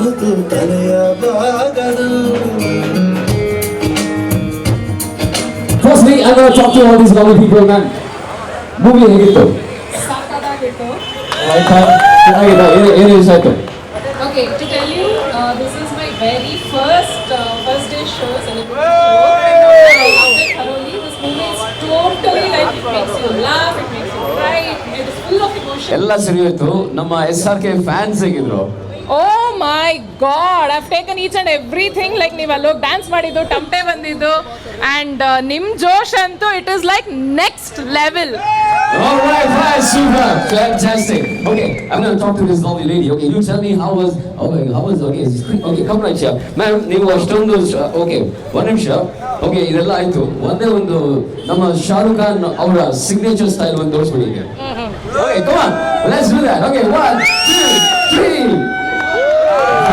ಸೋತು ತಲೆಯ ಬಾಗದು Firstly, I'm going to talk to all these lovely people, man. Movie ಹೇಗಿತ್ತು ಸಾಕಾಗಿತ್ತು ಆಯ್ತಾ ಚೆನ್ನಾಗಿತ್ತು ಏನು ಏನು ಇಷ್ಟ ಆಯ್ತು Okay, to tell you, uh, this is my very first uh, first day show, celebrity show. And I loved it thoroughly. This movie is totally like it makes you laugh, it makes you cry, it is full of emotion. ಎಲ್ಲ ಸರಿ ಹೋಯ್ತು ನಮ್ಮ S R K fans ಹೇಗಿದ್ರು ಓ my god I taken each and everything like ನೀವಲ್ಲಿ ಹೋಗಿ dance ಮಾಡಿದ್ದು ಟಂಪೆ ಬಂದಿದ್ದು and uh, ನಿಮ್ಮ ಜೋಶ್ ಅಂತೂ it is like next level ನೀವು ಅಷ್ಟೊಂದು ಓಕೆ ಒಂದ್ ನಿಮಿಷ. ಓಕೆ ಇದೆಲ್ಲ ಆಯ್ತು. ಒಂದೇ ಒಂದು ನಮ್ಮ ಶಾರುಖ್ ಖಾನ್ ಸಿಗ್ನೇಚರ್ ಸ್ಟೈಲ್ ಒಂದು ತೋರಿಸ್ಬಿಡಿ.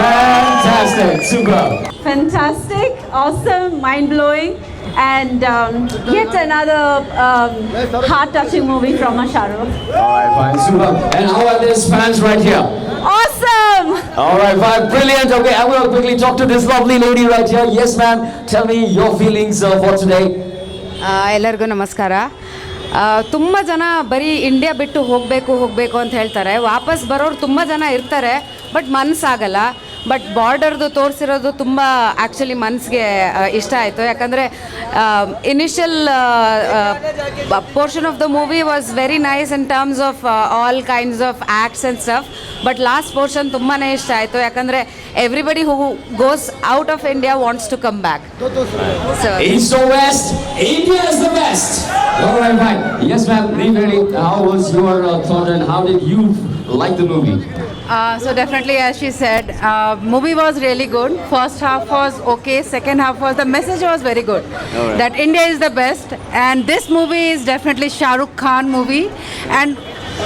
Fantastic, super. fantastic, awesome, mind blowing, and um, yet another um, heart touching movie from a Shahrukh. All right, fine, super. And how are these fans right here? Awesome! All right, fine, brilliant. Okay, I'm going to quickly talk to this lovely lady right here. Yes, ma'am. Tell me your feelings uh, for today. ಆ, ಎಲ್ಲರಿಗೂ ನಮಸ್ಕಾರ ತುಂಬ ಜನ ಬರೀ India ಬಿಟ್ಟು ಹೋಗಬೇಕು ಹೋಗಬೇಕು ಅಂತ ಹೇಳ್ತಾರೆ ವಾಪಸ್ ಬರೋರು ತುಂಬ ಜನ ಇರ್ತಾರೆ ಬಟ್ ಮನಸ್ಸಾಗಲ್ಲ ಬಟ್ ಬಾರ್ಡರ್ದು ತೋರಿಸಿರೋದು ತುಂಬ ಆ್ಯಕ್ಚುಲಿ ಮನಸ್ಸಿಗೆ ಇಷ್ಟ ಆಯಿತು ಯಾಕಂದರೆ initial portion of the movie was very nice in terms of all kinds of acts and stuff but last portion ತುಂಬಾ ಇಷ್ಟ ಆಯಿತು ಯಾಕಂದರೆ everybody who goes out of India wants to come back so East or West, India is the best. All right, fine. Yes, ma'am. Really, how was your uh, thought and how did you like the movie? Uh, so definitely, as she said, uh, movie was really good. First half was okay. Second half was the message was very good. That India is the best, and this movie is definitely Shah Rukh Khan movie. And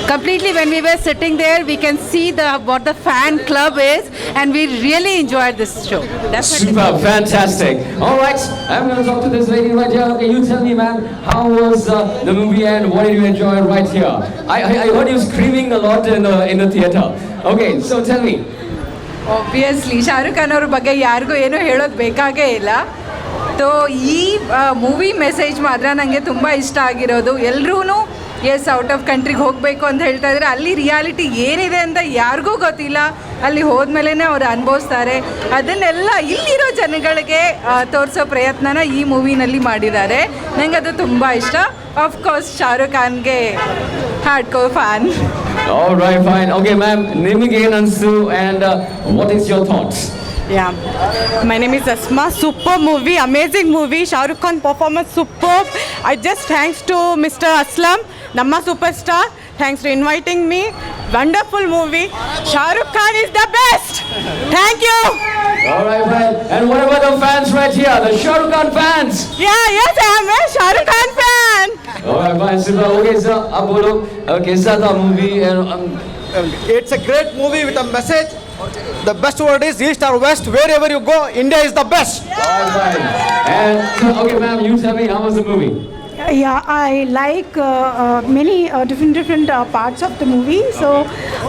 completely, when we were sitting there, we can see the what the fan club is, and we really enjoyed this show. that's Super, fantastic. All right, I'm going to talk to this lady right here. Okay, you tell me, man how was uh, the movie and what did you enjoy right here? I, I, I heard you screaming a lot in the, in the theater. Okay, so tell me. Obviously Shahrukh Khan ಅವ್ರ ಬಗ್ಗೆ ಯಾರಿಗೂ ಏನೂ ಹೇಳೋದು ಬೇಕಾಗೇ ಇಲ್ಲ so ಈ movie message ಮಾತ್ರ ನನಗೆ ತುಂಬ ಇಷ್ಟ ಆಗಿರೋದು ಎಲ್ರೂ ಎಸ್ ಔಟ್ ಆಫ್ ಕಂಟ್ರಿಗೆ ಹೋಗಬೇಕು ಅಂತ ಹೇಳ್ತಾ ಇದ್ದಾರೆ. ಅಲ್ಲಿ ರಿಯಾಲಿಟಿ ಏನಿದೆ ಅಂತ ಯಾರಿಗೂ ಗೊತ್ತಿಲ್ಲ. ಅಲ್ಲಿ ಹೋದ್ಮೇಲೆ ಅವ್ರು ಅನುಭವಿಸ್ತಾರೆ. ಅದನ್ನೆಲ್ಲ ಇಲ್ಲಿರೋ ಜನಗಳಿಗೆ ತೋರಿಸೋ ಪ್ರಯತ್ನನ ಈ ಮೂವಿನಲ್ಲಿ ಮಾಡಿದ್ದಾರೆ. ನನಗೆ ಅದು ತುಂಬ ಇಷ್ಟ. Of course Shahrukh ಖಾನ್ಗೆ hardcore fan All right, fine. Okay, ma'am, ನಿಮಗೆ ಏನು ಅನಿಸ್ತು and uh, what is your? Yeah, my name is Asma. Super movie, amazing movie. Shah Rukh Khan performance superb. I just thanks to Mr. Aslam, Namma superstar. Thanks for inviting me. Wonderful movie. Shah Rukh Khan is the best. Thank you. All right, fine. And what about the fans right here, the Shah Rukh Khan fans? Yeah, yes, I am a Shah Rukh Khan fan. All right, fine, super. Okay, sir, आप बोलो uh, कैसा था movie and um, It's a great movie with a message. The best word is East or West. Wherever you go, India is the best. all right. And okay, ma'am, you tell me how was the movie? Yeah, I like uh, uh, many uh, different different uh, parts of the movie. So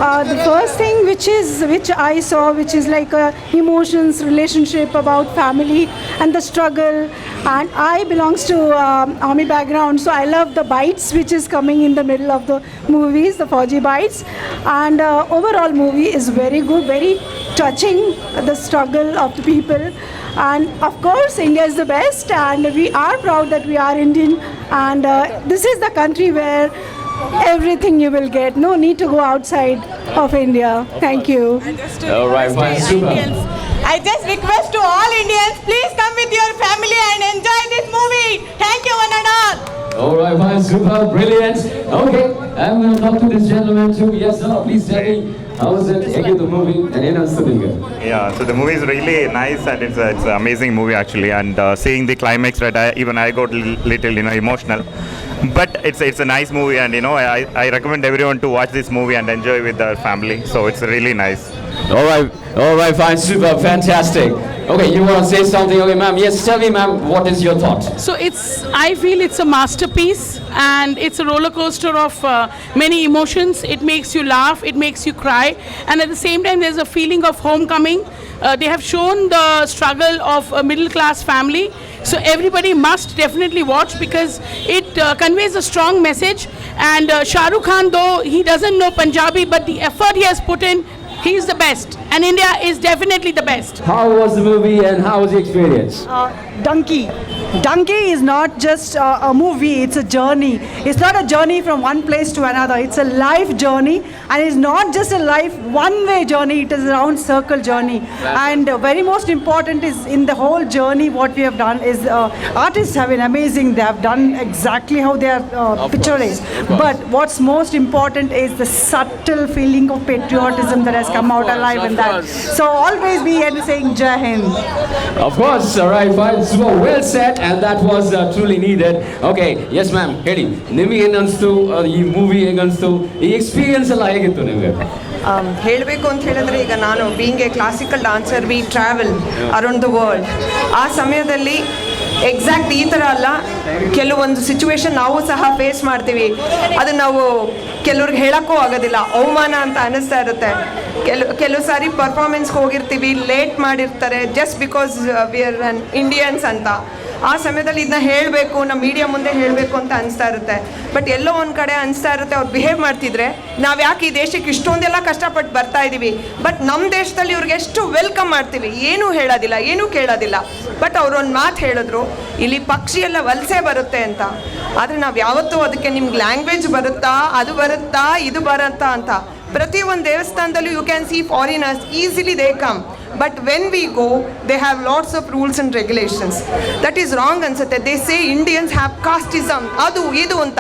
uh, the first thing which is which I saw, which is like uh, emotions, relationship about family and the struggle. And I belongs to um, army background, so I love the bites which is coming in the middle of the movies, the Fauji bites. And uh, overall movie is very good, very touching the struggle of the people. And of course, India is the best, and we are proud that we are Indian. And uh, this is the country where everything you will get. No need to go outside of India. Thank you. All right, fine, super. I just request to all Indians, please come with your family and enjoy this movie. Thank you, one and all. All right, fine, super, brilliant. Okay, I'm going to talk to this gentleman too. Yes, sir, please tell me was the movie Yeah, so the movie is really nice and it's, a, it's an amazing movie actually. And uh, seeing the climax, right? I, even I got li- little you know emotional, but it's it's a nice movie and you know I, I recommend everyone to watch this movie and enjoy with their family. So it's really nice. All right, all right, fine, super, fantastic. Okay, you want to say something? Okay, ma'am. Yes, tell me, ma'am, what is your thought? So it's, I feel it's a masterpiece and it's a roller coaster of uh, many emotions. It makes you laugh, it makes you cry, and at the same time, there's a feeling of homecoming. Uh, they have shown the struggle of a middle class family. So everybody must definitely watch because it uh, conveys a strong message. And uh, Shah Rukh Khan, though he doesn't know Punjabi, but the effort he has put in, he's the best. And India is definitely the best. How was the movie and how was the experience? Uh, Donkey. Donkey is not just uh, a movie, it's a journey. It's not a journey from one place to another, it's a life journey. And it's not just a life one way journey, it is a round circle journey. And uh, very most important is in the whole journey, what we have done is uh, artists have been amazing. They have done exactly how they are uh, picturing. But what's most important is the subtle feeling of patriotism that has come out alive in that. So always be and saying Jai Hind. Of course, all right, fine, super well said, and that was uh, truly needed. Okay, yes, ma'am, ಹೇಳಿ ನಿಮಗೆ ಏನು ಅನಿಸ್ತು ಈ movie ಹೇಗೆ ಅನಿಸ್ತು ಈ experience ಎಲ್ಲ ಹೇಗಿತ್ತು ನಿಮಗೆ ಹೇಳಬೇಕು ಅಂತ ಹೇಳಿದ್ರೆ ಈಗ ನಾನು being a classical dancer we travel around the world ಆ ಸಮಯದಲ್ಲಿ ಎಕ್ಸಾಕ್ಟ್ ಈ ಥರ ಅಲ್ಲ. ಕೆಲವೊಂದು ಸಿಚುವೇಶನ್ ನಾವು ಸಹ ಫೇಸ್ ಮಾಡ್ತೀವಿ. ಅದು ನಾವು ಕೆಲವ್ರಿಗೆ ಹೇಳೋಕ್ಕೂ ಆಗೋದಿಲ್ಲ. ಅವಮಾನ ಅಂತ ಅನ್ನಿಸ್ತಾ ಇರುತ್ತೆ. ಕೆಲವು ಕೆಲವು ಸಾರಿ ಪರ್ಫಾರ್ಮೆನ್ಸ್ಗೆ ಹೋಗಿರ್ತೀವಿ ಲೇಟ್ ಮಾಡಿರ್ತಾರೆ just because we are an Indians ಅಂತ. ಆ ಸಮಯದಲ್ಲಿ ಇದನ್ನ ಹೇಳಬೇಕು, ನಮ್ಮ ಮೀಡಿಯಾ ಮುಂದೆ ಹೇಳಬೇಕು ಅಂತ ಅನಿಸ್ತಾ ಇರುತ್ತೆ. ಬಟ್ ಎಲ್ಲೋ ಒಂದು ಕಡೆ ಅನಿಸ್ತಾ ಇರುತ್ತೆ, ಅವ್ರು ಬಿಹೇವ್ ಮಾಡ್ತಿದ್ರೆ. ನಾವು ಯಾಕೆ ಈ ದೇಶಕ್ಕೆ ಇಷ್ಟೊಂದೆಲ್ಲ ಕಷ್ಟಪಟ್ಟು ಬರ್ತಾ ಇದ್ದೀವಿ ಬಟ್ ನಮ್ಮ ದೇಶದಲ್ಲಿ ಇವ್ರಿಗೆ ಎಷ್ಟು ವೆಲ್ಕಮ್ ಮಾಡ್ತೀವಿ? ಏನೂ ಹೇಳೋದಿಲ್ಲ, ಏನೂ ಕೇಳೋದಿಲ್ಲ. ಬಟ್ ಅವರು ಒಂದು ಮಾತು ಹೇಳಿದ್ರು, ಇಲ್ಲಿ ಪಕ್ಷಿ ಎಲ್ಲ ವಲಸೆ ಬರುತ್ತೆ ಅಂತ. ಆದರೆ ನಾವು ಯಾವತ್ತೂ ಅದಕ್ಕೆ ನಿಮ್ಗೆ ಲ್ಯಾಂಗ್ವೇಜ್ ಬರುತ್ತಾ, ಅದು ಬರುತ್ತಾ, ಇದು ಬರುತ್ತಾ ಅಂತ. ಪ್ರತಿ ಒಂದು ದೇವಸ್ಥಾನದಲ್ಲೂ you can see foreigners easily they come but when we go they have lots of rules and regulations that is wrong ಅನ್ಸುತ್ತೆ. They say Indians have casteism ಅದು, ಇದು ಅಂತ.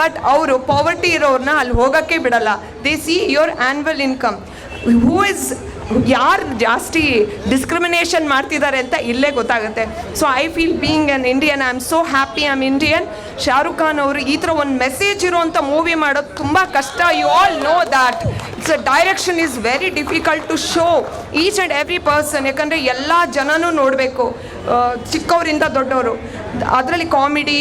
ಬಟ್ ಅವರು ಪಾವರ್ಟಿ ಇರೋರನ್ನ ಅಲ್ಲಿ ಹೋಗೋಕ್ಕೆ ಬಿಡಲ್ಲ. They see your annual income who is ಯಾರು ಜಾಸ್ತಿ ಡಿಸ್ಕ್ರಿಮಿನೇಷನ್ ಮಾಡ್ತಿದ್ದಾರೆ ಅಂತ ಇಲ್ಲೇ ಗೊತ್ತಾಗುತ್ತೆ. So I feel being an Indian I am so happy I am Indian Shahrukh Khan ಅವರು ಈ ಥರ ಒಂದು ಮೆಸೇಜ್ ಇರುವಂಥ ಮೂವಿ ಮಾಡೋದು ತುಂಬ ಕಷ್ಟ. You all know that it's direction is very difficult to show each and every person ಯಾಕಂದರೆ ಎಲ್ಲ ಜನನೂ ನೋಡಬೇಕು. ಚಿಕ್ಕವರಿಂದ ದೊಡ್ಡವರು ಅದರಲ್ಲಿ ಕಾಮಿಡಿ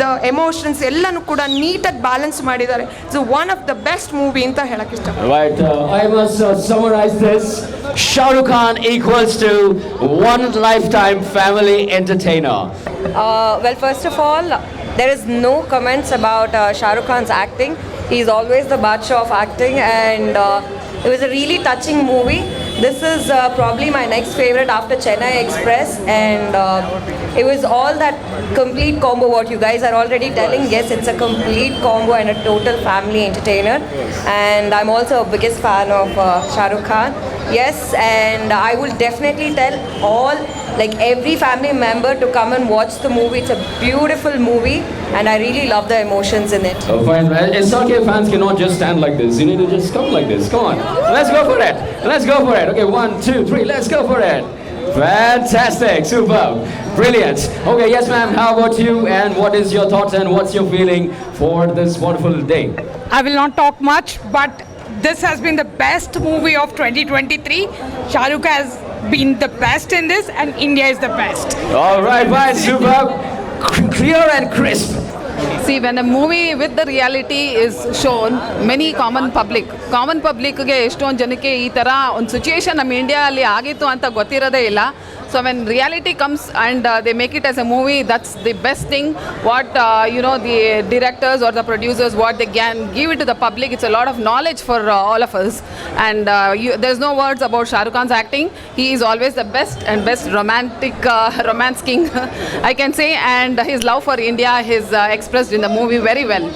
ದ ಎಮೋಷನ್ಸ್ ಎಲ್ಲನೂ ಕೂಡ ನೀಟಾಗಿ ಬ್ಯಾಲೆನ್ಸ್ ಮಾಡಿದ್ದಾರೆ so one of the best movie ಅಂತ ಹೇಳಕ್ಕೆ ಇಷ್ಟ Shahrukh Khan equals to one summarize this. Shah Rukh Khan equals to one lifetime family entertainer. Uh, well, first of all, there is no comments about uh, Shahrukh Khan's acting. He's always the badshaw of acting, and uh, it was a really touching movie. This is uh, probably my next favorite after Chennai Express, and uh, it was all that complete combo. What you guys are already telling, yes, it's a complete combo and a total family entertainer. And I'm also a biggest fan of uh, Shah Rukh Khan. Yes, and I will definitely tell all, like every family member, to come and watch the movie. It's a beautiful movie, and I really love the emotions in it. Uh, fine. SRK fans cannot just stand like this. You need to just come like this. Come on. Let's go for it. Let's go for it. Okay, one, two, three. Let's go for it. Fantastic. Superb. Brilliant. Okay, yes, ma'am. How about you? And what is your thoughts and what's your feeling for this wonderful day? I will not talk much, but this has been the best movie of 2023. Shah Rukh has been the best in this, and India is the best. All right, fine. Superb. C- Clear and crisp. See, when a movie with the reality is shown many common public common ಪಬ್ಲಿಕ್ಗೆ ಎಷ್ಟೊಂದು ಜನಕ್ಕೆ ಈ ಥರ ಒಂದು situation ನಮ್ಮ ಇಂಡಿಯಾದಲ್ಲಿ ಆಗಿತ್ತು ಅಂತ ಗೊತ್ತಿರೋದೇ ಇಲ್ಲ. So when reality comes and they make it as a movie that's the best thing what you know the directors are the producers what they can give it to the public it's a lot of knowledge for all of us and there is no words about Shahrukh Khan's acting he is always the best and best romantic romance king I can say and his love for India his expressed the movie movie very well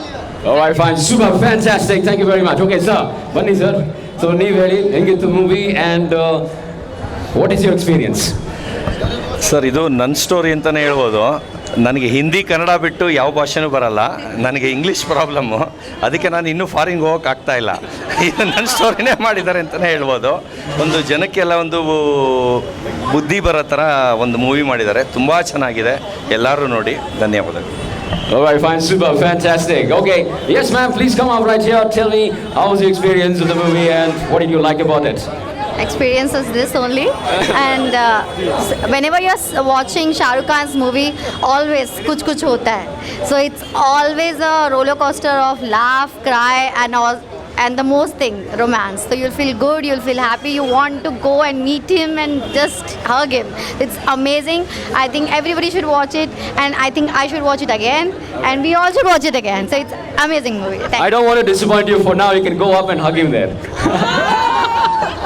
All right, fine. Super. Fantastic. Thank you very much. Okay, sir. Bunny, sir. So, ನೀವು ಹೇಳಿ ಹೆಂಗಿತ್ತು movie and what is your experience sir ಇದು ನನ್ನ story ಅಂತಲೇ ಹೇಳ್ಬೋದು ನನಗೆ ಹಿಂದಿ ಕನ್ನಡ ಬಿಟ್ಟು ಯಾವ ಭಾಷೆನೂ ಬರಲ್ಲ ನನಗೆ ಇಂಗ್ಲೀಷ್ ಪ್ರಾಬ್ಲಮ್ಮು ಅದಕ್ಕೆ ನಾನು ಇನ್ನೂ ಫಾರಿನ್ಗೆ ಹೋಗೋಕೆ ಆಗ್ತಾ ಇಲ್ಲ ಇದು ನನ್ನ ಸ್ಟೋರಿನೇ ಮಾಡಿದ್ದಾರೆ ಅಂತಲೇ ಹೇಳ್ಬೋದು ಒಂದು ಜನಕ್ಕೆಲ್ಲ ಒಂದು ಬುದ್ಧಿ ಬರೋ ಥರ ಒಂದು ಮೂವಿ ಮಾಡಿದ್ದಾರೆ ತುಂಬ ಚೆನ್ನಾಗಿದೆ ಎಲ್ಲರೂ ನೋಡಿ ಧನ್ಯವಾದಗಳು All right, fine, super, fantastic. Okay, yes, ma'am, please come up right here. Tell me how was your experience of the movie and what did you like about it? experience is this only and uh, whenever you're watching Shah Rukh Khan's movie always kuch kuch hota hai so it's always a roller coaster of laugh cry and all and the most thing romance. So you'll feel good you'll feel happy. You want to go and meet him and just hug him. It's amazing. I think everybody should watch it. And i think i should watch it again. And we all should watch it again. So it's amazing movie. Thank I don't want to disappoint you. For now. You can go up and hug him there.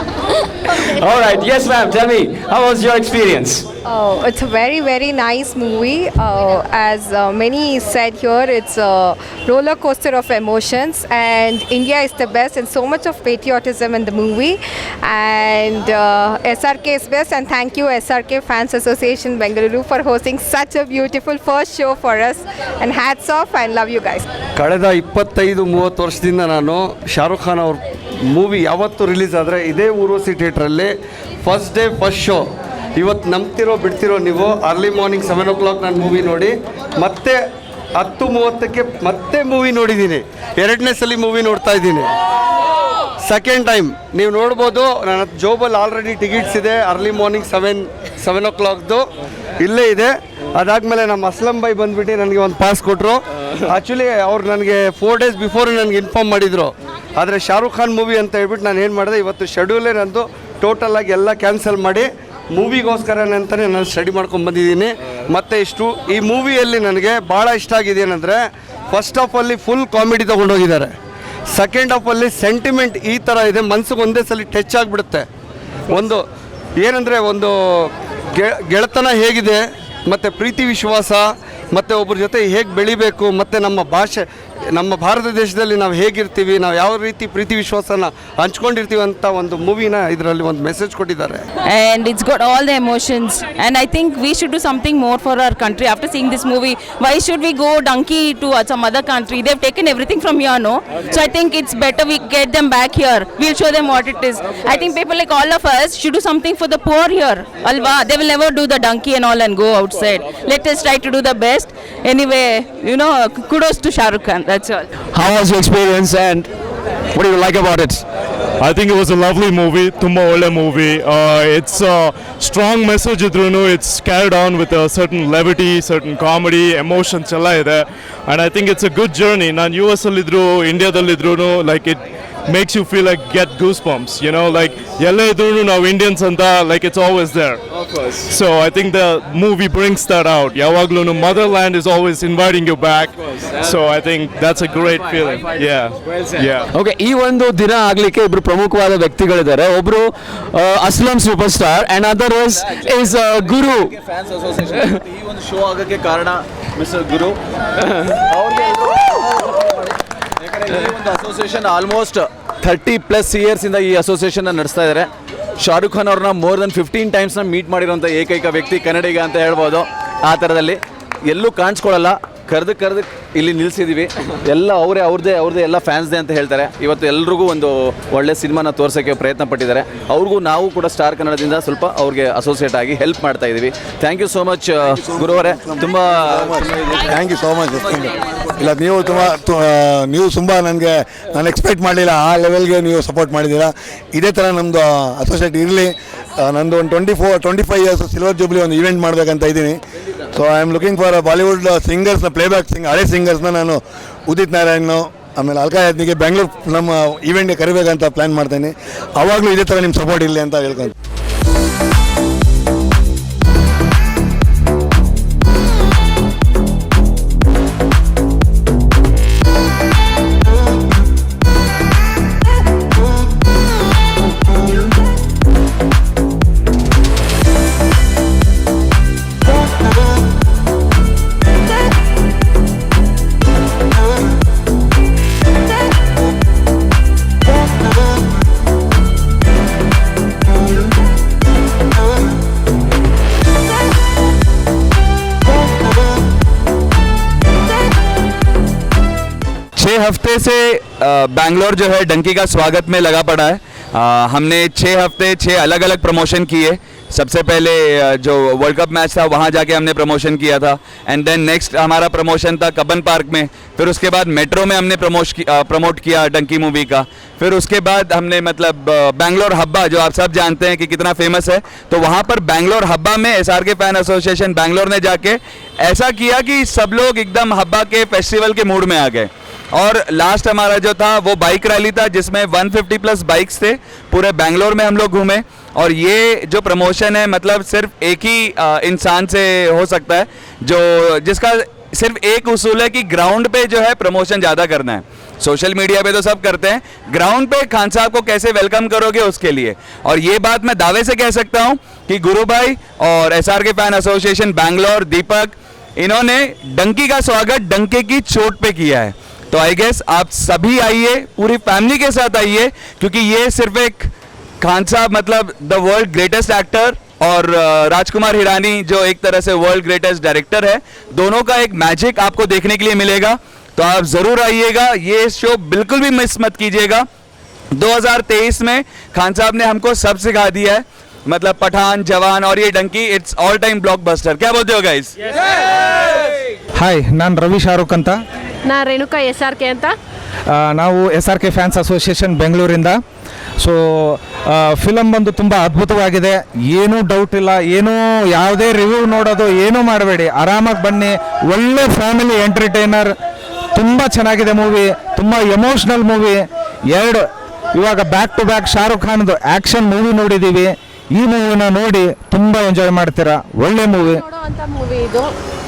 All right, yes, ma'am, tell me, how was your experience? Oh, it's a very, very nice movie. Uh, as uh, many said here, it's a roller coaster of emotions, and India is the best, and so much of patriotism in the movie. And uh, SRK is best, and thank you, SRK Fans Association Bengaluru, for hosting such a beautiful first show for us. And hats off, and love you guys. ಕಳೆದ ಇಪ್ಪತ್ತೈದು ಮೂವತ್ತು ವರ್ಷದಿಂದ ನಾನು ಶಾರುಖ್ ಖಾನ್ ಅವ್ರ Movie ಯಾವತ್ತು release ಆದರೆ ಇದೇ ಊರ್ವಶಿ ಥಿಯೇಟ್ರಲ್ಲಿ ಫಸ್ಟ್ ಡೇ ಫಸ್ಟ್ ಶೋ ಇವತ್ತು ನಂಬ್ತಿರೋ, ಬಿಡ್ತಿರೋ ನೀವು early morning seven o'clock ನಾನು ಮೂವಿ ನೋಡಿ, ಮತ್ತೆ ಹತ್ತು ಮೂವತ್ತಕ್ಕೆ ಮತ್ತೆ ಮೂವಿ ನೋಡಿದ್ದೀನಿ. ಎರಡನೇ ಸಲ ಮೂವಿ ನೋಡ್ತಾ ಇದ್ದೀನಿ. ಸೆಕೆಂಡ್ ಟೈಮ್ ನೀವು ನೋಡ್ಬೋದು, ನನ್ನ ಜೋಬಲ್ಲಿ ಆಲ್ರೆಡಿ ಟಿಕೆಟ್ಸ್ ಇದೆ ಅರ್ಲಿ ಮಾರ್ನಿಂಗ್ ಸೆವೆನ್ ಸೆವೆನ್ ಓ ಕ್ಲಾಕ್ದು ಇಲ್ಲೇ ಇದೆ. ಅದಾದಮೇಲೆ ನಮ್ಮ ಅಸ್ಲಂ ಬಾಯ್ ಬಂದ್ಬಿಟ್ಟು ನನಗೆ ಒಂದು ಪಾಸ್ ಕೊಟ್ಟರು ಆ್ಯಕ್ಚುಲಿ ಅವ್ರು ನನಗೆ ಫೋರ್ ಡೇಸ್ ಬಿಫೋರ್ ನನಗೆ ಇನ್ಫಾರ್ಮ್ ಮಾಡಿದರು. ಆದರೆ ಶಾರುಖ್ ಖಾನ್ ಮೂವಿ ಅಂತ ಹೇಳ್ಬಿಟ್ಟು ನಾನು ಏನು ಮಾಡಿದೆ, ಇವತ್ತು ಶೆಡ್ಯೂಲೇ ನಂದು ಟೋಟಲಾಗಿ ಎಲ್ಲ ಕ್ಯಾನ್ಸಲ್ ಮಾಡಿ ಮೂವಿಗೋಸ್ಕರ ಅಂತಲೇ ನಾನು ಸ್ಟಡಿ ಮಾಡ್ಕೊಂಡು ಬಂದಿದ್ದೀನಿ. ಮತ್ತು ಇಷ್ಟು, ಈ ಮೂವಿಯಲ್ಲಿ ನನಗೆ ಭಾಳ ಇಷ್ಟ ಆಗಿದೆ ಏನಂದರೆ ಫಸ್ಟ್ ಆಫ್ ಅಲ್ಲಿ ಫುಲ್ ಕಾಮಿಡಿ ತೊಗೊಂಡೋಗಿದ್ದಾರೆ ಸೆಕೆಂಡ್ ಆಫಲ್ಲಿ ಸೆಂಟಿಮೆಂಟ್ ಈ ಥರ ಇದೆ, ಮನ್ಸಿಗೆ ಒಂದೇ ಸಲ ಟಚ್ ಆಗಿಬಿಡುತ್ತೆ. ಒಂದು ಏನಂದರೆ, ಒಂದು ಗೆಳೆತನ ಹೇಗಿದೆ, ಮತ್ತು ಪ್ರೀತಿ ವಿಶ್ವಾಸ, ಮತ್ತು ಒಬ್ಬರ ಜೊತೆ ಹೇಗೆ ಬೆಳಿಬೇಕು, ಮತ್ತು ನಮ್ಮ ಭಾಷೆ ನಮ್ಮ ಭಾರತ ದೇಶದಲ್ಲಿ ನಾವು ಹೇಗಿರ್ತೀವಿ, ನಾವು ಯಾವ ರೀತಿ ಪ್ರೀತಿ ವಿಶ್ವಾಸನ ಹಂಚ್ಕೊಂಡಿರ್ತೀವಿ ಅಂತ ಒಂದು ಮೂವಿನ ಇದರಲ್ಲಿ ಒಂದು ಮೆಸೇಜ್ ಕೊಟ್ಟಿದ್ದಾರೆ. And it's good all the emotions and I think we should do something more for our country after seeing this movie why should we go dunki to each other country they've taken everything from your no so I think it's better we get them back here will show them what it is I think people like all of us should do something for the poor here ಅಲ್ವಾ they will never do the dunki on all and go outside let's try to do the best anyway you know kudos to Shahrukh Khan that's all How was your experience and what do you like about it? I think it was a lovely movie, ತುಂಬಾ ಒಳ್ಳೆ movie. Uh, it's a strong message ಇದ್ರೂ it's carried on with a certain levity, certain comedy, emotions ಎಲ್ಲ ಇದೆ. And I think it's a good journey. ನಾನು U S ಅಲ್ಲಿದ್ರು ಇಂಡಿಯಾದಲ್ಲಿದ್ರು like It makes you feel like get goosebumps, you know, like ಎಲ್ಲೇ ಇದ್ರೂ ನಾವು Indians ಅಂತ like it's always there. So I think the movie brings that out. ಯಾವಾಗ್ಲೂ motherland is always inviting you back. So I think that's a great feeling. Yeah. Yeah. Okay ಈ ಒಂದು ದಿನ ಆಗ್ಲಿಕ್ಕೆ ಇಬ್ರು ಪ್ರಮುಖವಾದ ವ್ಯಕ್ತಿಗಳಿದ್ದಾರೆ ಒಬ್ರು Aslam super star and other is is Guru fans association ಈ ಒಂದು ಶೋ ಆಗೋಕ್ಕೆ ಕಾರಣ ಮಿಸ್ಟರ್ ಗುರು ಅವ್ರಿಗೆ ಒಂದು association almost thirty plus years ಇಂದ ಈ ಅಸೋಸಿಯೇಷನ್ ನಡೆಸ್ತಾ ಇದ್ದಾರೆ ಶಾರುಖ್ ಖಾನ್ ಅವ್ರನ್ನ ಮೋರ್ ದನ್ ಫಿಫ್ಟೀನ್ ಟೈಮ್ಸ್ನ ಮೀಟ್ ಮಾಡಿರುವಂಥ ಏಕೈಕ ವ್ಯಕ್ತಿ ಕನ್ನಡಿಗ ಅಂತ ಹೇಳ್ಬೋದು ಆ ಥರದಲ್ಲಿ ಎಲ್ಲೂ ಕಾಣಿಸ್ಕೊಳ್ಳಲ್ಲ. ಕರೆದು ಕರೆದು ಇಲ್ಲಿ ನಿಲ್ಲಿಸಿದ್ದೀವಿ ಎಲ್ಲ ಅವರೇ, ಅವ್ರದ್ದೇ ಅವ್ರದ್ದೇ ಎಲ್ಲ ಫ್ಯಾನ್ಸ್ದೇ ಅಂತ ಹೇಳ್ತಾರೆ. ಇವತ್ತು ಎಲ್ರಿಗೂ ಒಂದು ಒಳ್ಳೆ ಸಿನಿಮಾನ ತೋರಿಸೋಕ್ಕೆ ಪ್ರಯತ್ನ ಪಟ್ಟಿದ್ದಾರೆ. ಅವ್ರಿಗೂ ನಾವು ಕೂಡ ಸ್ಟಾರ್ ಕನ್ನಡದಿಂದ ಸ್ವಲ್ಪ ಅವ್ರಿಗೆ ಅಸೋಸಿಯೇಟ್ ಆಗಿ ಹೆಲ್ಪ್ ಮಾಡ್ತಾ ಇದ್ದೀವಿ ಥ್ಯಾಂಕ್ ಯು ಸೋ ಮಚ್ ಗುರುವರೇ. ತುಂಬ ಥ್ಯಾಂಕ್ ಯು ಸೋ ಮಚ್ ಇಲ್ಲ, ನೀವು ತುಂಬ ನೀವು ತುಂಬ ನನಗೆ, ನಾನು ಎಕ್ಸ್ಪೆಕ್ಟ್ ಮಾಡಲಿಲ್ಲ. ಆ ಲೆವೆಲ್ಗೆ ನೀವು ಸಪೋರ್ಟ್ ಮಾಡಿದ್ದೀರಾ. ಇದೇ ಥರ ನಮ್ಮದು ಅಸೋಸಿಯೇಟ್ ಇರಲಿ. ನಂದು ಒಂದು twenty four twenty five years silver jubilee ಒಂದು ಈವೆಂಟ್ ಮಾಡಬೇಕಂತ ಇದ್ದೀನಿ. So I am looking for Bollywood ಸಿಂಗರ್ಸ್ನ playback sing ಹಳೆ ಸಿಂಗರ್ಸ್ನ ನಾನು ಉದಿತ್ ನಾರಾಯಣ್ ಆಮೇಲೆ ಅಲ್ಕಾ ಯಾದ್ನಿಗೆ ಬೆಂಗಳೂರು ನಮ್ಮ ಈವೆಂಟ್ಗೆ ಕರಿಬೇಕಂತ ಪ್ಲ್ಯಾನ್ ಮಾಡ್ತೀನಿ. ಅವಾಗಲೂ ಇದೇ ಥರ ನಿಮ್ಮ ಸಪೋರ್ಟ್ ಇರಲಿ ಅಂತ ಹೇಳ್ಕೊಂಡು हफ़्ते से बैंगलोर जो है डंकी का स्वागत में लगा पड़ा है। अ, हमने छः हफ़्ते छः अलग अलग प्रमोशन किए। सबसे पहले जो वर्ल्ड कप मैच था वहाँ जाके हमने प्रमोशन किया था। एंड देन नेक्स्ट हमारा प्रमोशन था कबन पार्क में। फिर उसके बाद मेट्रो में हमने प्रमोश की, प्रमोट किया डंकी मूवी का। फिर उसके बाद हमने मतलब बैंगलोर हब्बा जो आप सब जानते हैं कि कितना फ़ेमस है तो वहाँ पर बैंगलोर हब्बा में एस के फ़ैन एसोसिएशन बैंगलोर ने जाके ऐसा किया कि सब लोग एकदम हब्बा के फेस्टिवल के मूड में आ गए। और लास्ट हमारा जो था, वो बाइक रैली था, जिसमें 150 प्लस बाइक्स थे। पूरे बैंगलोर में हम लोग घूमे। और ये जो प्रमोशन है मतलब सिर्फ़ एक ही इंसान से हो सकता है, जो, जिसका सिर्फ़ एक उसूल है कि ग्राउंड पे जो है प्रमोशन ज़्यादा करना है। सोशल मीडिया पे तो सब करते हैं। ग्राउंड पे खान साहब को कैसे वेलकम करोगे, उसके लिए। और ये बात मैं दावे से कह सकता हूँ कि गुरु भाई और S R K fan association Bangalore Deepak इन्होंने डंकी का स्वागत डंके की चोट पे किया है। तो आई गेस आप सभी आइए, पूरी फैमिली के साथ आइए, क्योंकि ये सिर्फ़ एक खान साहब मतलब द वर्ल्ड ग्रेटेस्ट एक्टर और uh, राजकुमार हिरानी, जो एक तरह से वर्ल्ड ग्रेटेस्ट डायरेक्टर है, दोनों का एक मैजिक आपको देखने के लिए मिलेगा। तो आप ज़रूर आइएगा, ये शो बिल्कुल भी मिस मत कीजिएगा। 2023 में खान साहब ने हमको सब सिखा दिया है मतलब पठान, जवान और ये Dunki it's all time blockbuster क्या बोलते हो गाइस हाय नान रवि शाहरुख अंता ನಾ ರೇಣುಕಾ ಎಸ್ ಆರ್ ಕೆ ಅಂತ ನಾವು S R K fans association ಬೆಂಗಳೂರಿಂದ. ಸೊ ಫಿಲಮ್ ಬಂದು ತುಂಬ ಅದ್ಭುತವಾಗಿದೆ. ಏನೂ ಡೌಟ್ ಇಲ್ಲ ಏನೂ ಯಾವುದೇ ರಿವ್ಯೂ ನೋಡೋದು ಏನೂ ಮಾಡಬೇಡಿ. ಆರಾಮಾಗಿ ಬನ್ನಿ. ಒಳ್ಳೆ ಫ್ಯಾಮಿಲಿ ಎಂಟರ್ಟೈನರ್ ತುಂಬ ಚೆನ್ನಾಗಿದೆ ಮೂವಿ ತುಂಬ ಎಮೋಷ್ನಲ್ ಮೂವಿ ಎರಡು ಇವಾಗ ಬ್ಯಾಕ್ ಟು ಬ್ಯಾಕ್ ಶಾರುಖ್ ಖಾನ್ದು ಆ್ಯಕ್ಷನ್ ಮೂವಿ ನೋಡಿದ್ದೀವಿ ಈ ಮೂವಿನ ನೋಡಿ ತುಂಬ ಎಂಜಾಯ್ ಮಾಡ್ತೀರಾ. ಒಳ್ಳೆ ಮೂವಿ ಮೂವಿ ಇದು.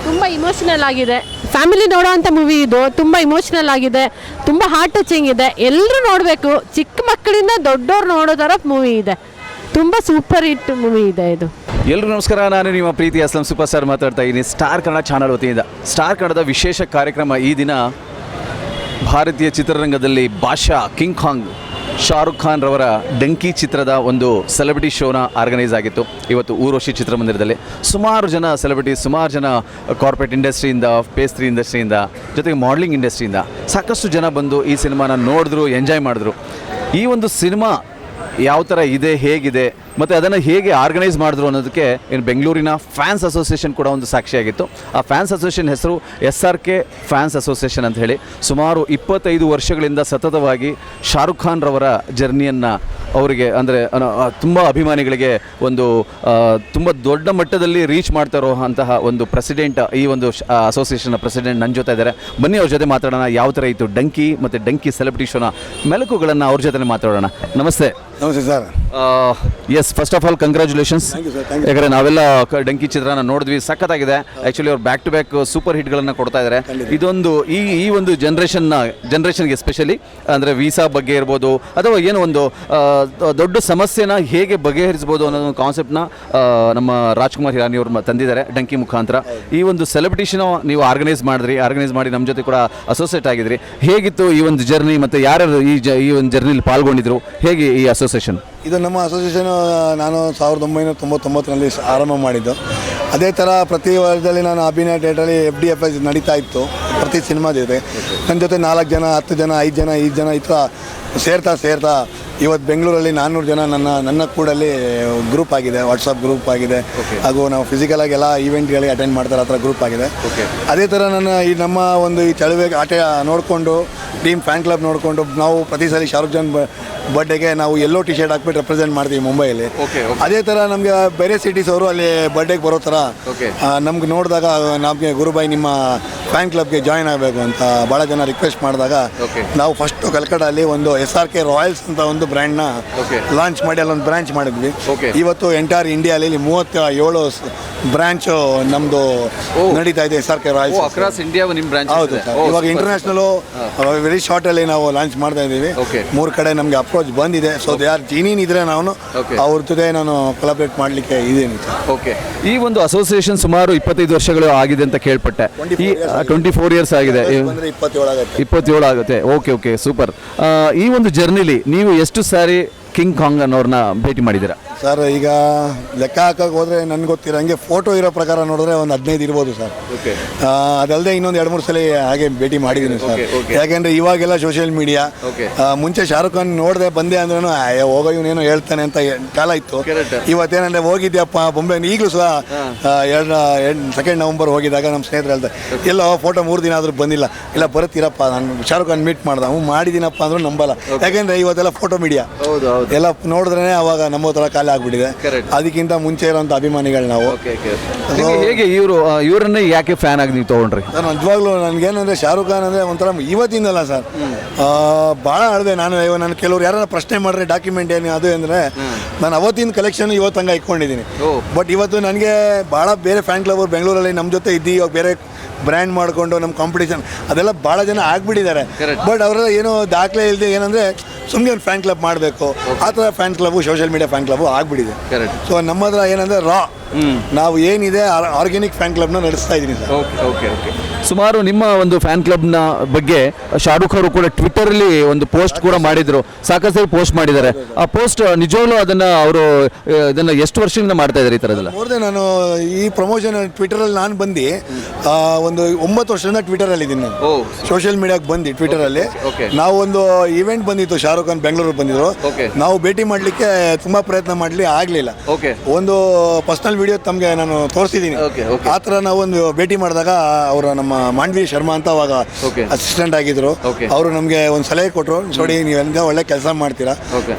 ತುಂಬ ಇಮೋಷನಲ್ ಆಗಿದೆ. ಫ್ಯಾಮಿಲಿ ನೋಡೋವಂಥ ಮೂವಿ ಇದು ತುಂಬ ಇಮೋಷನಲ್ ಆಗಿದೆ ತುಂಬ ಹಾರ್ಟ್ ಟಚಿಂಗ್ ಇದೆ. ಎಲ್ಲರೂ ನೋಡಬೇಕು ಚಿಕ್ಕ ಮಕ್ಕಳಿಂದ ದೊಡ್ಡವ್ರು ನೋಡೋ ಥರ ಮೂವಿ ಇದೆ. ತುಂಬ ಸೂಪರ್ ಹಿಟ್ ಮೂವಿ ಇದೆ ಇದು. ಎಲ್ರಿಗೂ ನಮಸ್ಕಾರ ನಾನು ನಿಮ್ಮ ಪ್ರೀತಿ ಅಸ್ಲಂ ಸೂಪರ್ ಸ್ಟಾರ್ ಮಾತಾಡ್ತಾ ಇದ್ದೀನಿ. ಸ್ಟಾರ್ ಕನ್ನಡ ಚಾನಲ್ ವತಿಯಿಂದ. ಸ್ಟಾರ್ ಕನ್ನಡದ ವಿಶೇಷ ಕಾರ್ಯಕ್ರಮ ಈ ದಿನ ಭಾರತೀಯ ಚಿತ್ರರಂಗದಲ್ಲಿ ಭಾಷಾ ಕಿಂಗ್ ಖಾಂಗ್ ಶಾರುಖ್ ಖಾನ್ ರವರ ಡಂಕಿ ಚಿತ್ರದ ಒಂದು ಸೆಲೆಬ್ರಿಟಿ ಶೋನ ಆರ್ಗನೈಸ್ ಆಗಿತ್ತು. ಇವತ್ತು ಊರ್ವಶಿ ಚಿತ್ರಮಂದಿರದಲ್ಲಿ ಸುಮಾರು ಜನ ಸೆಲೆಬ್ರಿಟಿ ಸುಮಾರು ಜನ ಕಾರ್ಪೊರೇಟ್ ಇಂಡಸ್ಟ್ರಿಯಿಂದ ಪೇಸ್ಟ್ರಿ ಇಂಡಸ್ಟ್ರಿಯಿಂದ ಜೊತೆಗೆ ಮಾಡಲಿಂಗ್ ಇಂಡಸ್ಟ್ರಿಯಿಂದ ಸಾಕಷ್ಟು ಜನ ಬಂದು ಈ ಸಿನಿಮಾನ ನೋಡಿದ್ರು ಎಂಜಾಯ್ ಮಾಡಿದ್ರು. ಈ ಒಂದು ಸಿನಿಮಾ ಯಾವ ಥರ ಇದೆ, ಹೇಗಿದೆ, ಮತ್ತು ಅದನ್ನು ಹೇಗೆ ಆರ್ಗನೈಸ್ ಮಾಡಿದ್ರು ಅನ್ನೋದಕ್ಕೆ ಏನು ಬೆಂಗಳೂರಿನ ಫ್ಯಾನ್ಸ್ ಅಸೋಸಿಯೇಷನ್ ಕೂಡ ಒಂದು ಸಾಕ್ಷಿಯಾಗಿತ್ತು. ಆ ಫ್ಯಾನ್ಸ್ ಅಸೋಸಿಯೇಷನ್ ಹೆಸರು S R K fans association ಅಂತ ಹೇಳಿ. ಸುಮಾರು ಇಪ್ಪತ್ತೈದು ವರ್ಷಗಳಿಂದ ಸತತವಾಗಿ ಶಾರುಖ್ ಖಾನ್ ರವರ ಜರ್ನಿಯನ್ನು ಅವರಿಗೆ ಅಂದರೆ ತುಂಬ ಅಭಿಮಾನಿಗಳಿಗೆ ಒಂದು ತುಂಬ ದೊಡ್ಡ ಮಟ್ಟದಲ್ಲಿ ರೀಚ್ ಮಾಡ್ತಾ ಇರುವಂತಹ ಒಂದು ಪ್ರೆಸಿಡೆಂಟ್ ಈ ಒಂದು ಅಸೋಸಿಯೇಷನ್ನ ಪ್ರೆಸಿಡೆಂಟ್ ನನ್ನ ಜೊತೆ ಇದ್ದಾರೆ. ಬನ್ನಿ ಅವ್ರ ಜೊತೆ ಮಾತಾಡೋಣ. ಯಾವ ಥರ ಇತ್ತು? ಡಂಕಿ ಮತ್ತು ಡಂಕಿ ಸೆಲೆಬ್ರಿಟಿ ಶೋನ ಮೆಲುಕುಗಳನ್ನು ಅವ್ರ ಜೊತೆ ಮಾತಾಡೋಣ. ನಮಸ್ತೆ. ನಮಸ್ತೆ sir yes first of all congratulations ಯಾಕಂದ್ರೆ ನಾವೆಲ್ಲ ಕ- ಡಂಕಿ ಚಿತ್ರನ ನೋಡಿದ್ವಿ. ಸಖತ್ತಾಗಿದೆ. ಆ್ಯಕ್ಚುಲಿ ಅವ್ರು ಬ್ಯಾಕ್ ಟು ಬ್ಯಾಕ್ ಸೂಪರ್ ಹಿಟ್ಗಳನ್ನು ಕೊಡ್ತಾ ಇದ್ದಾರೆ ಇದೊಂದು ಈ ಈ ಒಂದು ಜನ್ರೇಷನ್ನ ಜನ್ರೇಷನ್ಗೆ ಎಸ್ಪೆಷಲಿ ಅಂದರೆ ವೀಸಾ ಬಗ್ಗೆ ಇರ್ಬೋದು ಅಥವಾ ಏನು ಒಂದು ಆ, ದ- ದೊಡ್ಡ ಸಮಸ್ಯೆನ ಹೇಗೆ ಬಗೆಹರಿಸ್ಬೋದು ಅನ್ನೋ ಒಂದು ಕಾನ್ಸೆಪ್ಟ್ನ ನಮ್ಮ ರಾಜ್ಕುಮಾರ್ ಹಿರಾನಿ ಅವರು ಮ- ತಂದಿದ್ದಾರೆ ಡಂಕಿ ಮುಖಾಂತರ. ಈ ಒಂದು ಸೆಲೆಬ್ರಿಟೇಷನ್ ನೀವು ಆರ್ಗನೈಸ್ ಮಾಡಿದ್ರಿ ಆರ್ಗನೈಸ್ ಮಾಡಿ ನಮ್ಮ ಜೊತೆ ಕೂಡ ಅಸೋಸಿಯೇಟ್ ಆಗಿದ್ರಿ. ಹೇಗಿತ್ತು ಈ ಒಂದು ಜರ್ನಿ ಮತ್ತು ಯಾರು ಈ ಜ ಈ ಒಂದು ಜರ್ನಿಲಿ ಪಾಲ್ಗೊಂಡಿದ್ರು? ಹೇಗೆ ಈ ಅಸೋಸಿಯೇಷನ್ ಇದು ನಮ್ಮ ಅಸೋಸಿಯೇಷನ್ ನಾನು ಸಾವಿರದ ಒಂಬೈನೂರ ತೊಂಬತ್ತೊಂಬತ್ತರಲ್ಲಿ ಆರಂಭ ಮಾಡಿದ್ದು. ಅದೇ ಥರ ಪ್ರತಿ ವರ್ಷದಲ್ಲಿ ನಾನು ಅಭಿನಯ ಥಿಯೇಟ್ರಲ್ಲಿ ಎಫ್ ಡಿ ಎಫ್ ಐ ನಡೀತಾ ಇತ್ತು, ಪ್ರತಿ ಸಿನಿಮಾ ಜೊತೆ ನನ್ನ ಜೊತೆ ನಾಲ್ಕು ಜನ, ಹತ್ತು ಜನ, ಐದು ಜನ ಐದು ಜನ ಈ ಥರ ಸೇರ್ತಾ ಸೇರ್ತಾ ಇವತ್ತು ಬೆಂಗಳೂರಲ್ಲಿ ನಾನ್ನೂರು ಜನ ನನ್ನ ನನ್ನ ಕೂಡಲ್ಲಿ ಗ್ರೂಪ್ ಆಗಿದೆ ವಾಟ್ಸಪ್ ಗ್ರೂಪ್ ಆಗಿದೆ. ಹಾಗೂ ನಾವು ಫಿಸಿಕಲ್ ಆಗಿ ಎಲ್ಲ ಈವೆಂಟ್ಗಳಿಗೆ ಅಟೆಂಡ್ ಮಾಡ್ತಾರೆ ಆ ಥರ ಗ್ರೂಪ್ ಆಗಿದೆ. ಅದೇ ಥರ ನನ್ನ ಈ ನಮ್ಮ ಒಂದು ಈ ಚಳುವೆ ಆಟ ನೋಡಿಕೊಂಡು ಟೀಮ್ ಫ್ಯಾನ್ ಕ್ಲಬ್ ನೋಡಿಕೊಂಡು ನಾವು ಪ್ರತಿ ಸಲ ಶಾರುಖ್ ಜಾನ್ ಬರ್ಡೇಗೆ ನಾವು ಎಲ್ಲೋ ಟಿ ಶರ್ಟ್ ಹಾಕ್ಬಿಟ್ಟು ರೆಪ್ರೆಸೆಂಟ್ ಮಾಡ್ತೀವಿ ಮುಂಬೈಯಲ್ಲಿ. ಅದೇ ಥರ ನಮಗೆ ಬೇರೆ ಸಿಟೀಸ್ ಅವರು ಅಲ್ಲಿ ಬರ್ಡೇಗೆ ಬರೋ ಥರ ನಮ್ಗೆ ನೋಡಿದಾಗ ನಮಗೆ ಗುರುಬಾಯಿ ನಿಮ್ಮ ಫ್ಯಾನ್ ಕ್ಲಬ್ಗೆ ಜಾಯ್ನ್ ಆಗಬೇಕು ಅಂತ ಭಾಳ ಜನ ರಿಕ್ವೆಸ್ಟ್ ಮಾಡಿದಾಗ ನಾವು ಫಸ್ಟು ಕಲ್ಕಡಲ್ಲಿ ಒಂದು ಎಸ್ ಆರ್ ಕೆ ರಾಯಲ್ಸ್ ಅಂತ ಒಂದು ಬ್ರ್ಯಾಂಡ್ನ ಲಾಂಚ್ ಮಾಡಿ ಅಲ್ಲೊಂದು ಬ್ರಾಂಚ್ ಮಾಡಿದ್ವಿ. ಇವತ್ತು ಎಂಟೈರ್ ಇಂಡಿಯಾಲಿ ಇಲ್ಲಿ ಮೂವತ್ತ ಏಳು ಬ್ರಾಂಚು ನಮ್ಮದು ನಡೀತಾ ಇದೆ S R K royals across India ನಿಮ್ಮ ಬ್ರಾಂಚ್ ಹೌದು ಸರ್. ಇವಾಗ ಇಂಟರ್ನ್ಯಾಷನಲ್ ವೆರಿ ಶಾರ್ಟ್ ಅಲ್ಲಿ ನಾವು ಲಾಂಚ್ ಮಾಡ್ತಾ ಇದ್ದೀವಿ. ಮೂರು ಕಡೆ ನಮಗೆ ಅಪ್ರೋಚ್ ಬಂದಿದೆ. ಸೊ ದೇ ಆರ್ ಜೀನಿನ್ ಇದ್ರೆ ನಾನು ಅವ್ರ ಜೊತೆ ನಾನು ಕೊಲಾಬ್ರೇಟ್ ಮಾಡ್ಲಿಕ್ಕೆ ಇದ್ದೀನಿ ಓಕೆ ಈ ಒಂದು ಅಸೋಸಿಯೇಷನ್ ಸುಮಾರು ಇಪ್ಪತ್ತೈದು ವರ್ಷಗಳು ಆಗಿದೆ ಅಂತ ಕೇಳ್ಪಟ್ಟೆ. ಈ ಟ್ವೆಂಟಿ ಫೋರ್ ಇಯರ್ಸ್ ಆಗಿದೆ. ಬಂದರೆ ಇಪ್ಪತ್ತೇಳು ಆಗುತ್ತೆ. ಇಪ್ಪತ್ತೇಳು ಆಗುತ್ತೆ. ಓಕೆ ಓಕೆ ಸೂಪರ್ ಈ ಒಂದು ಜರ್ನಿಲಿ ನೀವು ಎಷ್ಟು ಸಾರಿ ಕಿಂಗ್ ಕಾಂಗ್ ಅನ್ನೋರ್ನ ಭೇಟಿ ಮಾಡಿದ್ದೀರಾ? ಸರ್ ಈಗ ಲೆಕ್ಕ ಹಾಕಕ್ಕೆ ಹೋದ್ರೆ ನನಗೆ ಗೊತ್ತಿರಂಗೆ ಫೋಟೋ ಇರೋ ಪ್ರಕಾರ ನೋಡಿದ್ರೆ ಒಂದು ಹದಿನೈದು ಇರ್ಬೋದು ಸರ್. ಆ, ಅದಲ್ಲದೆ ಇನ್ನೊಂದು ಎರಡು ಮೂರು ಸಲ ಹಾಗೆ ಭೇಟಿ ಮಾಡಿದ್ದೀನಿ ಸರ್. Okay, okay. ಯಾಕೆಂದ್ರೆ ಇವಾಗೆಲ್ಲ ಸೋಷಿಯಲ್ ಮೀಡಿಯಾ ಮುಂಚೆ ಶಾರುಖ್ ಖಾನ್ ನೋಡಿದೆ ಬಂದೆ ಅಂದ್ರೂ ಹೋಗೋ ಇವನೇನು ಹೇಳ್ತಾನೆ ಅಂತ ಕಾಲ ಇತ್ತು. ಇವತ್ತೇನಂದ್ರೆ ಹೋಗಿದ್ಯಪ್ಪ ಬೊಂಬೆ ಈಗಲೂ ಸಹ ಎರಡು ಸೆಕೆಂಡ್ ನವಂಬರ್ ಹೋಗಿದಾಗ ನಮ್ಮ ಸ್ನೇಹಿತರು ಹೇಳ್ತಾರೆ ಎಲ್ಲ ಫೋಟೋ ಮೂರು ದಿನ ಆದರೂ ಬಂದಿಲ್ಲ. ಇಲ್ಲ ಬರುತ್ತೀರಪ್ಪ ನಾನು ಶಾರುಖ್ ಖಾನ್ ಮೀಟ್ ಮಾಡ್ದೆ ಅವ್ನು ಮಾಡಿದ್ದೀನಪ್ಪ ಅಂದ್ರೂ ನಂಬಲ್ಲ. ಯಾಕೆಂದ್ರೆ ಇವತ್ತೆಲ್ಲ ಫೋಟೋ ಮೀಡಿಯಾ ಹೌದು. ಎಲ್ಲ ನೋಡಿದ್ರೆ ಅವಾಗ ನಮ್ಮ ಥರ ಖಾಲಿ ಆಗ್ಬಿಟ್ಟಿದೆ. Correct. ಅದಕ್ಕಿಂತ ಮುಂಚೆ ಇರೋಂಥ ಅಭಿಮಾನಿಗಳು ನಾವು. ಹೇಗೆ ಇವರು ಇವರನ್ನೇ ಯಾಕೆ ಫ್ಯಾನ್ ಆಗಿ ನೀವು ತೊಗೊಂಡ್ರಿ? ಸರ್ ನಿಜವಾಗ್ಲೂ ನನಗೇನಂದ್ರೆ ಶಾರುಖ್ ಖಾನ್ ಅಂದರೆ ಒಂಥರ ಇವತ್ತಿಂದಲ್ಲ ಸರ್. ಭಾಳ ಆಡಿದೆ ನಾನು ನಾನು ಕೆಲವ್ರು ಯಾರನ್ನ ಪ್ರಶ್ನೆ ಮಾಡಿದ್ರೆ ಡಾಕ್ಯುಮೆಂಟ್ ಏನು ಅದು ಅಂದರೆ ನಾನು ಅವತ್ತಿನ ಕಲೆಕ್ಷನ್ ಇವತ್ತು ಹಂಗೆ ಇಟ್ಕೊಂಡಿದ್ದೀನಿ ಬಟ್ ಇವತ್ತು ನನಗೆ ಭಾಳ ಬೇರೆ ಫ್ಯಾನ್ ಕ್ಲಬ್ ಬೆಂಗಳೂರಲ್ಲಿ ನಮ್ಮ ಜೊತೆ ಇದ್ದು ಇವಾಗ ಬೇರೆ ಬ್ರ್ಯಾಂಡ್ ಮಾಡಿಕೊಂಡು ನಮ್ಮ ಕಾಂಪಿಟೇಷನ್ ಅದೆಲ್ಲ ಭಾಳ ಜನ ಆಗಿಬಿಟ್ಟಿದ್ದಾರೆ. ಬಟ್ ಅವರೆಲ್ಲ ಏನೋ ದಾಖಲೆ ಇಲ್ಲದೆ ಏನಂದರೆ ಸುಮ್ಮನೆ ಒಂದು ಫ್ಯಾನ್ ಕ್ಲಬ್ ಮಾಡಬೇಕು. ಆ ಥರ fan club social media fan club ಆಗಿಬಿಟ್ಟಿದೆ. ಸೊ ನಮ್ಮ ಹತ್ರ ಏನಂದರೆ ರಾ ನಾವು ಏನಿದೆ ಆರ್ಗ್ಯಾನಿಕ್ ಫ್ಯಾನ್ ಕ್ಲಬ್ನ ನಡೆಸ್ತಾ ಇದ್ದೀನಿ ಸರ್. ಓಕೆ ಓಕೆ ಓಕೆ ಸುಮಾರು ನಿಮ್ಮ ಒಂದು ಫ್ಯಾನ್ ಕ್ಲಬ್ನ ಬಗ್ಗೆ ಶಾರುಖ್ ಅವರು ಕೂಡ ಟ್ವಿಟ್ಟರಲ್ಲಿ ಒಂದು ಪೋಸ್ಟ್ ಕೂಡ ಮಾಡಿದ್ರು. ಸಾಕಷ್ಟು ಪೋಸ್ಟ್ ಮಾಡಿದ್ದಾರೆ. ಆ ಪೋಸ್ಟ್ ನಿಜವಾಗ್ಲೂ ಅದನ್ನು ಅವರು ಇದನ್ನು ಎಷ್ಟು ವರ್ಷದಿಂದ ಮಾಡ್ತಾ ಇದ್ದಾರೆ ಈ ಥರದ್ದೆಲ್ಲ ನೋಡಿದೆ ನಾನು ಈ ಪ್ರಮೋಷನ್ ಟ್ವಿಟರಲ್ಲಿ ನಾನು ಬಂದು ಒಂದು ಒಂಬತ್ತು ವರ್ಷದಿಂದ ಟ್ವಿಟರಲ್ಲಿ ಇದ್ದೀನಿ ನಾನು. ಸೋಷಿಯಲ್ ಮೀಡಿಯಾಗೆ ಬಂದು ಟ್ವಿಟರಲ್ಲಿ ನಾವು ಒಂದು ಇವೆಂಟ್ ಬಂದಿತ್ತು ಶಾರುಖ್ ಖಾನ್ ಬೆಂಗಳೂರಿಗೆ ಬಂದಿದ್ರು. ನಾವು ಭೇಟಿ ಮಾಡಲಿಕ್ಕೆ ತುಂಬ ಪ್ರಯತ್ನ ಮಾಡಲಿ ಆಗಲಿಲ್ಲ. ಒಂದು ಪರ್ಸ್ನಲ್ ವಿಡಿಯೋ ತಮಗೆ ನಾನು ತೋರಿಸಿದ್ದೀನಿ ಆ ಥರ ನಾವು ಒಂದು ಭೇಟಿ ಮಾಡಿದಾಗ ಅವರು ನಮ್ಮ ಮಾಂಡ್ವಿ ಶರ್ಮಾ ಅಂತ ಅವಾಗ ಅಸಿಸ್ಟೆಂಟ್ ಆಗಿದ್ರು. ಅವರು ನಮಗೆ ಒಂದು ಸಲಹೆ ಕೊಟ್ಟರು ನೋಡಿ ನೀವು ಹೆಂಗೆ ಒಳ್ಳೆ ಕೆಲಸ ಮಾಡ್ತೀರಾ.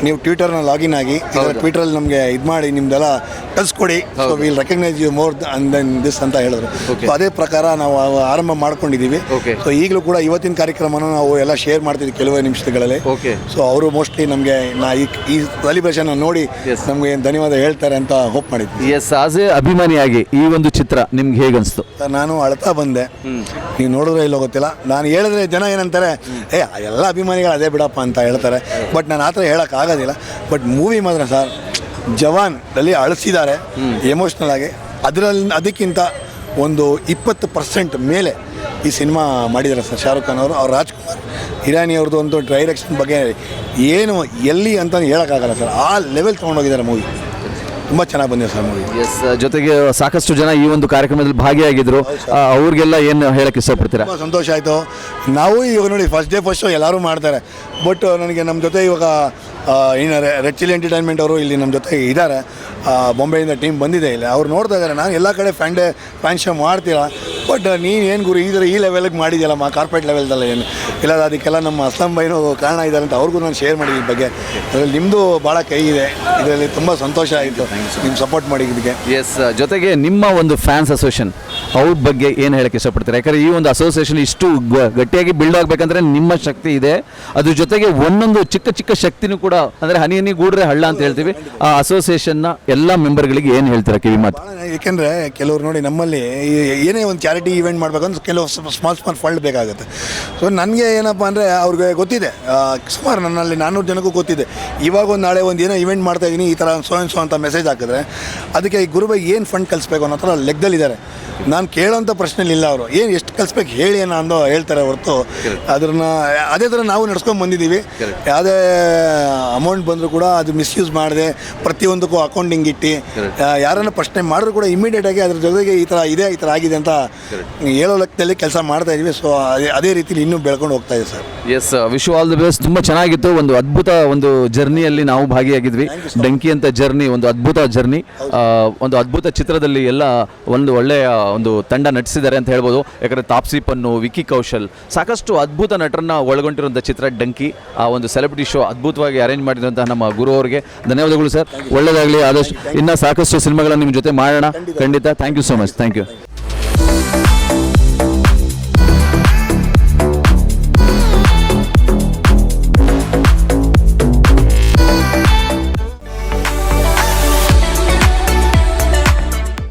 ನೀವು ಟ್ವಿಟರ್ನ ಲಾಗಿನ್ ಆಗಿ ಟ್ವಿಟರಲ್ಲಿ ನಮಗೆ ಇದು ಮಾಡಿ ನಿಮ್ದೆಲ್ಲ ಕಳ್ಸ್ಕೊಡಿ. So will recognise you more and then this ಅಂತ ಹೇಳಿದ್ರು. ಸೊ ಅದೇ ಪ್ರಕಾರ ನಾವು ಆರಂಭ ಮಾಡ್ಕೊಂಡಿದ್ದೀವಿ ಸೊ ಈಗಲೂ ಕೂಡ ಇವತ್ತಿನ ಕಾರ್ಯಕ್ರಮನ ನಾವು ಎಲ್ಲ ಶೇರ್ ಮಾಡ್ತಿದ್ವಿ ಕೆಲವೇ ನಿಮಿಷಗಳಲ್ಲಿ. ಸೊ ಅವರು ಮೋಸ್ಟ್ಲಿ ನಮಗೆ ನಾ ಈ ಈ ಸೆಲಿಬ್ರೇಷನ್ ನೋಡಿ ನಮಗೆ ಧನ್ಯವಾದ ಹೇಳ್ತಾರೆ ಅಂತ ಹೋಪ್ ಮಾಡಿದ್ವಿ. ಎಸ್ ಆಸ್ ಎ ಅಭಿಮಾನಿಯಾಗಿ ಈ ಒಂದು ಚಿತ್ರ ನಿಮ್ಗೆ ಹೇಗೆ ಅನಿಸ್ತು ನಾನು ಅಳ್ತಾ ಬಂದೆ. ನೀವು ನೋಡಿದ್ರೆ ಇಲ್ಲೋ ಗೊತ್ತಿಲ್ಲ. ನಾನು ಹೇಳಿದ್ರೆ ಜನ ಏನಂತಾರೆ ಏ ಎಲ್ಲ ಅಭಿಮಾನಿಗಳು ಅದೇ ಬಿಡಪ್ಪ ಅಂತ ಹೇಳ್ತಾರೆ. ಬಟ್ ನಾನು ಆ ಥರ ಹೇಳೋಕ್ಕಾಗೋದಿಲ್ಲ ಬಟ್ ಮೂವಿ ಮಾತ್ರ ಸರ್ ಜವಾನ್ ಅಲ್ಲಿ ಅಳಿಸಿದ್ದಾರೆ ಎಮೋಷ್ನಲ್ ಆಗಿ. ಅದರಲ್ಲಿ ಅದಕ್ಕಿಂತ ಒಂದು ಇಪ್ಪತ್ತು ಪರ್ಸೆಂಟ್ ಮೇಲೆ ಈ ಸಿನಿಮಾ ಮಾಡಿದ್ದಾರೆ ಸರ್ ಶಾರುಖ್ ಖಾನ್ ಅವರು ಅವ್ರು ರಾಜ್ಕುಮಾರ್. ಇರಾನಿ ಅವ್ರದ್ದು ಒಂದು ಡೈರೆಕ್ಷನ್ ಬಗ್ಗೆ ಏನು ಎಲ್ಲಿ ಅಂತ ಹೇಳೋಕ್ಕಾಗಲ್ಲ ಸರ್. ಆ ಲೆವೆಲ್ ತೊಗೊಂಡೋಗಿದ್ದಾರೆ ಮೂವಿ. ತುಂಬ ಚೆನ್ನಾಗಿ ಬಂದಿದೆ ಸರ್ ಮೂವಿ. ಎಸ್ ಜೊತೆಗೆ ಸಾಕಷ್ಟು ಜನ ಈ ಒಂದು ಕಾರ್ಯಕ್ರಮದಲ್ಲಿ ಭಾಗಿಯಾಗಿದ್ರು. ಆ, ಅವ್ರಿಗೆಲ್ಲ ಏನು ಹೇಳಕ್ಕೆ ಇಷ್ಟಪಡ್ತೀರಾ? ತುಂಬ ಸಂತೋಷ ಆಯಿತು. ನಾವು ಇವಾಗ ನೋಡಿ ಫಸ್ಟ್ ಡೇ ಫಸ್ಟ್ ಶೋ ಎಲ್ಲರೂ ಮಾಡ್ತಾರೆ. ಬಟ್ ನನಗೆ ನಮ್ಮ ಜೊತೆ ಇವಾಗ ಆ, ಏನು ರೆಡ್ ಚಿಲ್ಲಿ ಎಂಟರ್ಟೈನ್ಮೆಂಟ್ ಅವರು ಇಲ್ಲಿ ನಮ್ಮ ಜೊತೆ ಇದ್ದಾರೆ. ಬೊಂಬೆಯಿಂದ ಟೀಮ್ ಬಂದಿದೆ ಇಲ್ಲಿ. ಅವ್ರು ನೋಡ್ತಾ ಇದ್ದಾರೆ. ನಾನು ಎಲ್ಲ ಕಡೆ ಫ್ಯಾನ್ ಡೇ ಫ್ಯಾನ್ ಶೋ ಮಾಡ್ತೀರಾ? ಬಟ್ ನೀನು ಏನು ಗುರು ಈ ಥರ ಈ ಲೆವೆಲ್ಗೆ ಮಾಡಿದ್ಯಲ್ಲಮ್ಮ ಕಾರ್ಪೊರೇಟ್ ಲೆವೆಲ್ದಲ್ಲ ಏನು? ಇಲ್ಲ ಅದಕ್ಕೆಲ್ಲ ನಮ್ಮ ಅಸ್ಲಾಂ ಬೈನು ಕಾರಣ ಇದ್ದಾರೆ ಅಂತ ಅವ್ರಿಗೂ ನಾನು ಶೇರ್ ಮಾಡಿದ್ದೀನಿ ಈ ಬಗ್ಗೆ. ಅದರಲ್ಲಿ ನಿಮ್ಮದು ಭಾಳ ಕೈ ಇದೆ. ಇದರಲ್ಲಿ ತುಂಬ ಸಂತೋಷ ಆಯಿತು. ನಿಮ್ಮ ಸಪೋರ್ಟ್ ಮಾಡಿದ್ದಕ್ಕೆ ಎಸ್ ಜೊತೆಗೆ ನಿಮ್ಮ ಒಂದು ಫ್ಯಾನ್ಸ್ ಅಸೋಸಿಯೇಷನ್ ಅವ್ರ ಬಗ್ಗೆ ಏನು ಹೇಳಕ್ಕೆ ಇಷ್ಟಪಡ್ತೀರಾ? ಯಾಕಂದ್ರೆ ಈ ಒಂದು ಅಸೋಸಿಯೇಷನ್ ಇಷ್ಟು ಗ- ಗಟ್ಟಿಯಾಗಿ ಬಿಲ್ಡ್ ಆಗಬೇಕಂದ್ರೆ ನಿಮ್ಮ ಶಕ್ತಿ ಇದೆ. ಅದ್ರ ಜೊತೆಗೆ ಒಂದೊಂದು ಚಿಕ್ಕ ಚಿಕ್ಕ ಶಕ್ತಿನೂ ಕೂಡ ಅಂದ್ರೆ ಹನಿ ಹನಿ ಗೂಡ್ರೆ ಹಳ್ಳ ಅಂತ ಹೇಳ್ತೀವಿ. ಆ ಅಸೋಸಿಯೇಷನ್ನ ಎಲ್ಲ ಮೆಂಬರ್ಗಳಿಗೆ ಏನು ಹೇಳ್ತೀರಾ ಕಿವಿ ಮಾತು? ಏಕೆಂದರೆ ಕೆಲವರು ನೋಡಿ ನಮ್ಮಲ್ಲಿ ಈ- ಏನೇ ಒಂದು ಚಾರಿಟಿ ಇವೆಂಟ್ ಮಾಡಬೇಕಂದ್ರೆ ಕೆಲವು ಸ್ಮಾಲ್ ಸ್ಮಾಲ್ ಫಂಡ್ ಬೇಕಾಗುತ್ತೆ. ಸೊ ನನಗೆ ಏನಪ್ಪ ಅಂದರೆ ಅವ್ರಿಗೆ ಗೊತ್ತಿದೆ. ಆ, ಸುಮಾರು ನನ್ನಲ್ಲಿ ನಾನ್ನೂರು ಜನಕ್ಕೂ ಗೊತ್ತಿದೆ. ಇವಾಗ ಒಂದು ನಾಳೆ ಒಂದು ಏನೋ ಇವೆಂಟ್ ಮಾಡ್ತಾ ಇದ್ದೀನಿ ಈ ಥರ ಸೋ ಸೋ ಅಂತ ಮೆಸೇಜ್ ಹಾಕಿದ್ರೆ ಅದಕ್ಕೆ ಈ ಗುರುಬೈ ಏನು ಫಂಡ್ ಕಲಿಸ್ಬೇಕು ಅನ್ನೋ ಥರ ಲೆಕ್ಕದಲ್ಲಿದ್ದಾರೆ ನಾನು ಕೇಳೋಂಥ ಪ್ರಶ್ನೆ ಇಲ್ಲ ಅವರು. ಏನು ಎಷ್ಟು ಕಲಿಸ್ಬೇಕು ಹೇಳಿ ಏನೋ ಅಂದೋ ಹೇಳ್ತಾರೆ ಹೊರತು. ಅದನ್ನ ಅದೇ ಥರ ನಾವು ನಡ್ಸ್ಕೊಂಡು ಬಂದಿದ್ದೀವಿ. ಯಾವುದೇ ಅಮೌಂಟ್ ಬಂದರೂ ಕೂಡ ಅದು ಮಿಸ್ಯೂಸ್ ಮಾಡದೆ ಪ್ರತಿಯೊಂದಕ್ಕೂ ಅಕೌಂಟಿಂಗ್ ಇಟ್ಟು ಯಾರನ್ನ ಪ್ರಶ್ನೆ ಮಾಡಿದ್ರು ಕೂಡ ಇಮಿಡಿಯೇಟ್ ಆಗಿ ಅದ್ರ ಜೊತೆಗೆ ಈ ಥರ ಇದೆ ಈ ಥರ ಆಗಿದೆ ಅಂತ ಹೇಳೋ ಲೆಕ್ಕದಲ್ಲಿ ಕೆಲಸ ಮಾಡ್ತಾ ಇದ್ವಿ. ಸೊ ಅದೇ ಅದೇ ರೀತಿಲಿ ಇನ್ನೂ ಬೆಳ್ಕೊಂಡು ಹೋಗ್ತಾ ಇದೆ sir. Yes wish all the best ತುಂಬ ಚೆನ್ನಾಗಿತ್ತು. ಒಂದು ಅದ್ಭುತ ಒಂದು ಜರ್ನಿಯಲ್ಲಿ ನಾವು ಭಾಗಿಯಾಗಿದ್ವಿ. ಡಂಕಿ ಅಂತ ಜರ್ನಿ ಒಂದು ಅದ್ಭುತ ಜರ್ನಿ. ಒಂದು ಅದ್ಭುತ ಚಿತ್ರದಲ್ಲಿ ಎಲ್ಲ ಒಂದು ಒಳ್ಳೆಯ ಒಂದು ತಂಡ ನಟಿಸಿದ್ದಾರೆ ಅಂತ ಹೇಳ್ಬೋದು. ಯಾಕಂದರೆ ತಾಪ್ಸಿ ಪನ್ನು ವಿಕಿ ಕೌಶಲ್ ಸಾಕಷ್ಟು ಅದ್ಭುತ ನಟರನ್ನ ಒಳಗೊಂಡಿರುವಂಥ ಚಿತ್ರ ಡಂಕಿ. ಆ, ಒಂದು ಸೆಲೆಬ್ರಿಟಿ ಶೋ ಅದ್ಭುತವಾಗಿ ಅರೇಂಜ್ ಮಾಡಿದಂತಹ ನಮ್ಮ ಗುರು ಅವರಿಗೆ. ಧನ್ಯವಾದಗಳು ಸರ್. ಒಳ್ಳೆಯದಾಗಲಿ ಆದಷ್ಟು ಇನ್ನೂ ಸಾಕಷ್ಟು ಸಿನಿಮಾಗಳನ್ನು ನಿಮ್ಮ ಜೊತೆ ಮಾಡೋಣ. ಖಂಡಿತ. Thank you so much. Thank you.